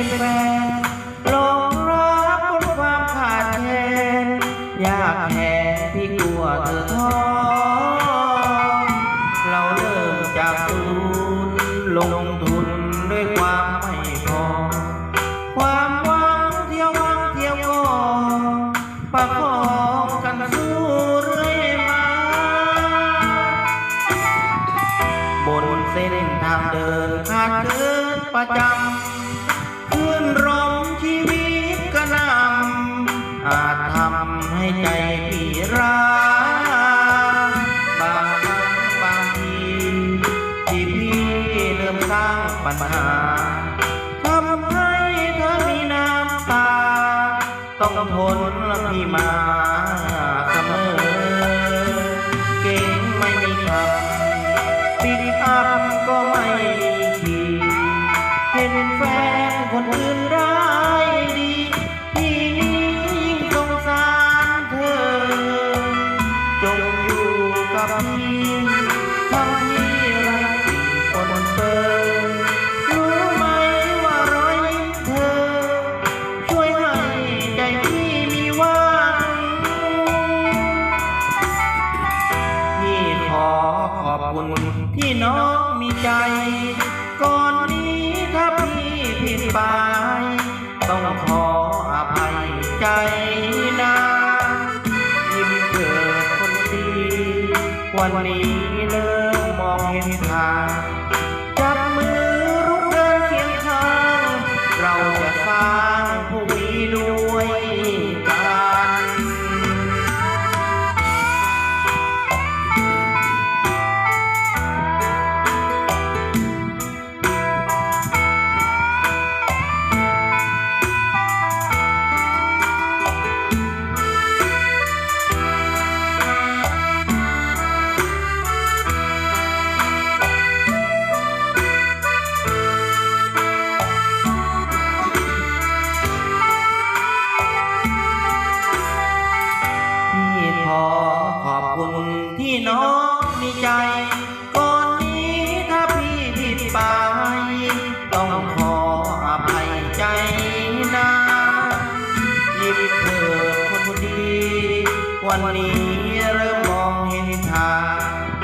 ็นแฟนลงรักบนความขาดแคลนยากแค่ที่กลัวเธอท้อเราเริ่มจากศูนลงทุนด้วยความไม่พอ ความหวังเที่ยววังเที่ยวก่อประคองกันสู้เรื่อยมาบนเส้นทางเดินขาดเกินประจำ คลื่นลมชีวิตกระนำอาจทำให้ใจพี่ร้าบางครั้งบางทีที่พี่เริ่มสร้างปัญหาทำให้เธอมีน้ำตา ต้องทนและพี่มาเสมอ เก่งไม่มีคำปิดอัพก็ไม่มีทีเห็นแฟนคน ที่รักพี่ควรเปิดรู้ไหมว่ารอยเธอช่วยให้ใจพี่มีว่างพี่ขอขอบคุณที่น้องมีใจ ก่อนนี้ถ้าพี่ผิดไปต้องขออภัยใจนะยิ้มเกิดคนดีวันนี้ ทาง มีใจก่อนนี้ถ้าพี่ผิดไปต้องขออภัยใจนะยิ้มเถิดคนดี วันนี้เริ่มมองเห็นทาง